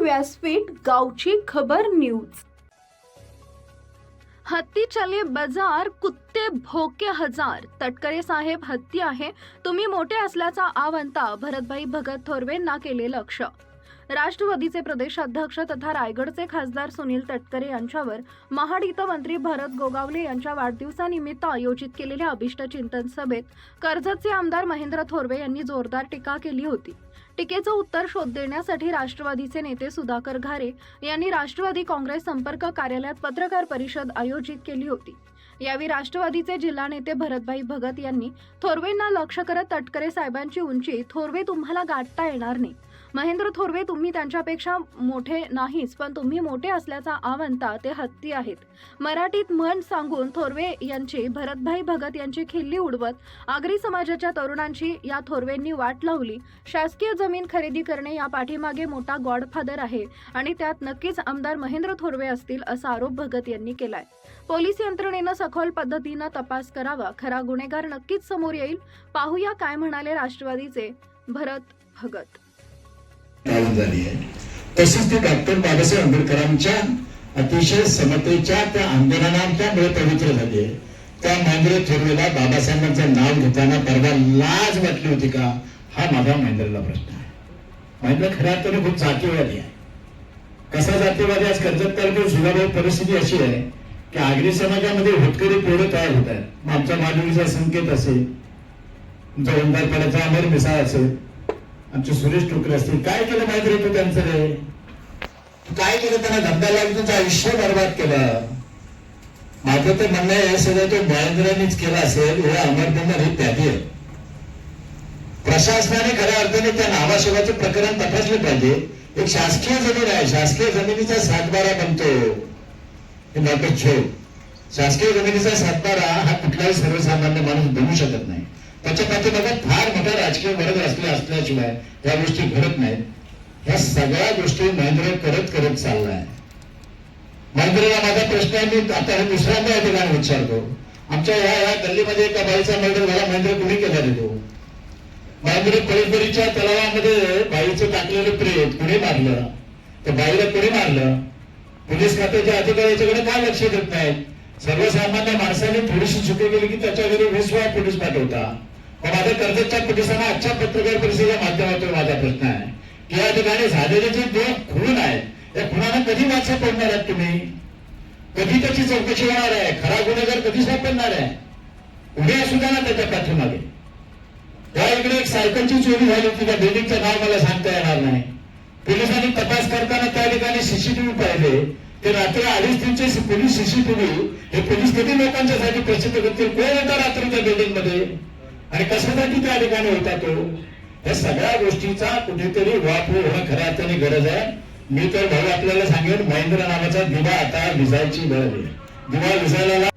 व्यासपीठ गावची खबर न्यूज. हत्ती चले बाजार कुत्ते भोके हजार. तटकरे साहेब हत्ती आहे. तुम्ही मोठे असल्याचा आवंता भरतभाई भगत थोरवेंना केले लक्ष. राष्ट्रवादीचे प्रदेशाध्यक्ष तथा रायगडचे खासदार सुनील तटकरे यांच्यावर महाड इथं मंत्री भरत गोगावले यांच्या वाढदिवसानिमित्त आयोजित केलेल्या अभिष्ट चिंतन सभेत कर्जतचे आमदार महेंद्र थोरवे यांनी जोरदार टीका केली होती. टीकेचं उत्तर शोध देण्यासाठी राष्ट्रवादीचे नेते सुधाकर घारे यांनी राष्ट्रवादी काँग्रेस संपर्क कार्यालयात पत्रकार परिषद आयोजित केली होती. यावेळी राष्ट्रवादीचे जिल्हा नेते भरतभाई भगत यांनी थोरवेंना लक्ष करत तटकरे साहेबांची उंची थोरवे तुम्हाला गाठता येणार नाही. महेंद्र थोरवे तुम्ही त्यांच्यापेक्षा मोठे नाहीच पण तुम्ही मोठे असल्याचा आवंता ते हत्ती आहेत. मराठीत म्हण सांगून थोरवे यांची भरतभाई भगत यांची खिल्ली उडवत आगरी समाजाच्या तरुणांची या थोरवेंनी वाट लावली. शासकीय जमीन खरेदी करणे या पाठीमागे मोठा गॉडफादर आहे आणि त्यात नक्कीच आमदार महेंद्र थोरवे असतील असा आरोप भगत यांनी केलाय. पोलीस यंत्रणेनं सखोल पद्धतीनं तपास करावा. खरा गुन्हेगार नक्कीच समोर येईल. पाहूया काय म्हणाले राष्ट्रवादीचे भरत भगत. निर्माण झाली आहे. तसेच ते डॉक्टर बाबासाहेब आंबेडकरांच्या अतिशय समतेच्या त्या आंदोलनांच्यामुळे पवित्र झाली आहे. त्या महेंद्र थोरवेला बाबासाहेबांचं नाव घेताना परवा लाज वाटली होती का? हा माझा महेंद्रला प्रश्न आहे. महेंद्र खऱ्या अर्थाने खूप जातीवादी आहे. कसा जातीवादी? आज कर्जत तालुक्यात सुधारणारी परिस्थिती अशी आहे की आगरी समाजामध्ये होटकरी पोरं तयार होत आहेत. आमच्या माधुरीचा संकेत असेल तुमचा ओंकारपाड्याचा अमर मिसाळ असेल आमचे सुरेश टोकरे असतील. काय केलं माहिती रे तू त्यांचं रे? तू काय केलं? त्यांना धंदा लागून तुझं आयुष्य बरबाद केलं. माझं तर म्हणणं आहे हे सगळं तो महेंद्रांनीच केलं असेल हे अमरबंधन हे त्यागी आहे. प्रशासनाने खऱ्या अर्थाने त्या नावाशिवाचं प्रकरण तपासले पाहिजे. एक शासकीय जमीन आहे. शासकीय जमिनीचा सातबारा बनतो. हे नाटक शासकीय जमिनीचा सातबारा हा कुठलाही सर्वसामान्य माणूस बनवू शकत नाही. त्याच्या पाठीमागे फार मोठा राजकीय वर्ग असल्या असल्याशिवाय या गोष्टी घडत नाहीत. ह्या सगळ्या गोष्टी महेंद्र करत करत चाललाय. महेंद्रला माझा प्रश्न आहे मी आता हे दुसऱ्यांदा या ठिकाणी विचारतो. आमच्या ह्या ह्या गल्लीमध्ये एका बाईचा मर्डर झाला महेंद्र कुणी केला देतो महेंद्र परिपरीच्या तलावामध्ये बाईचं टाकलेलं प्रेत कुणी मारलं? त्या बाईला कुणी मारलं? पोलीस खात्याच्या अधिकाऱ्याच्याकडे काय लक्ष देत नाहीत? सर्वसामान्य माणसाने थोडीशी चुकी केली की त्याच्या घरी वीस वेळा पोलीस पाठवता तर माझ्या कर्जतच्या पोलिसांना आजच्या पत्रकार परिषदेच्या माध्यमातून माझा प्रश्न आहे की या ठिकाणी झालेले जे दोन खून आहेत या खुनाला कधी वाचा पडणार आहात तुम्ही? कधी त्याची चौकशी होणार आहे? खरा गुन्हेगार कधी सापडणार आहे? उभे असू द्या ना त्याच्या पाठीमागे. त्या इकडे एक सायकलची चोरी झाली होती त्या बिल्डिंगचं नाव मला सांगता येणार नाही. पोलिसांनी तपास करताना त्या ठिकाणी सीसीटीव्ही पाहिले. ते रात्री अडीच तीनचे पोलीस सीसीटीव्ही हे पोलीस किती लोकांच्यासाठी प्रसिद्ध करतील? कोण होता रात्री त्या बिल्डिंगमध्ये? आणि कशासाठी त्या ठिकाणी होता तो? या सगळ्या गोष्टीचा कुठेतरी वापर होणं खऱ्या अर्थाने गरज आहे. मी तर भाऊ आपल्याला सांगेन महेंद्र नावाचा दिवा आता विजायची गरज आहे. दिवा विजायला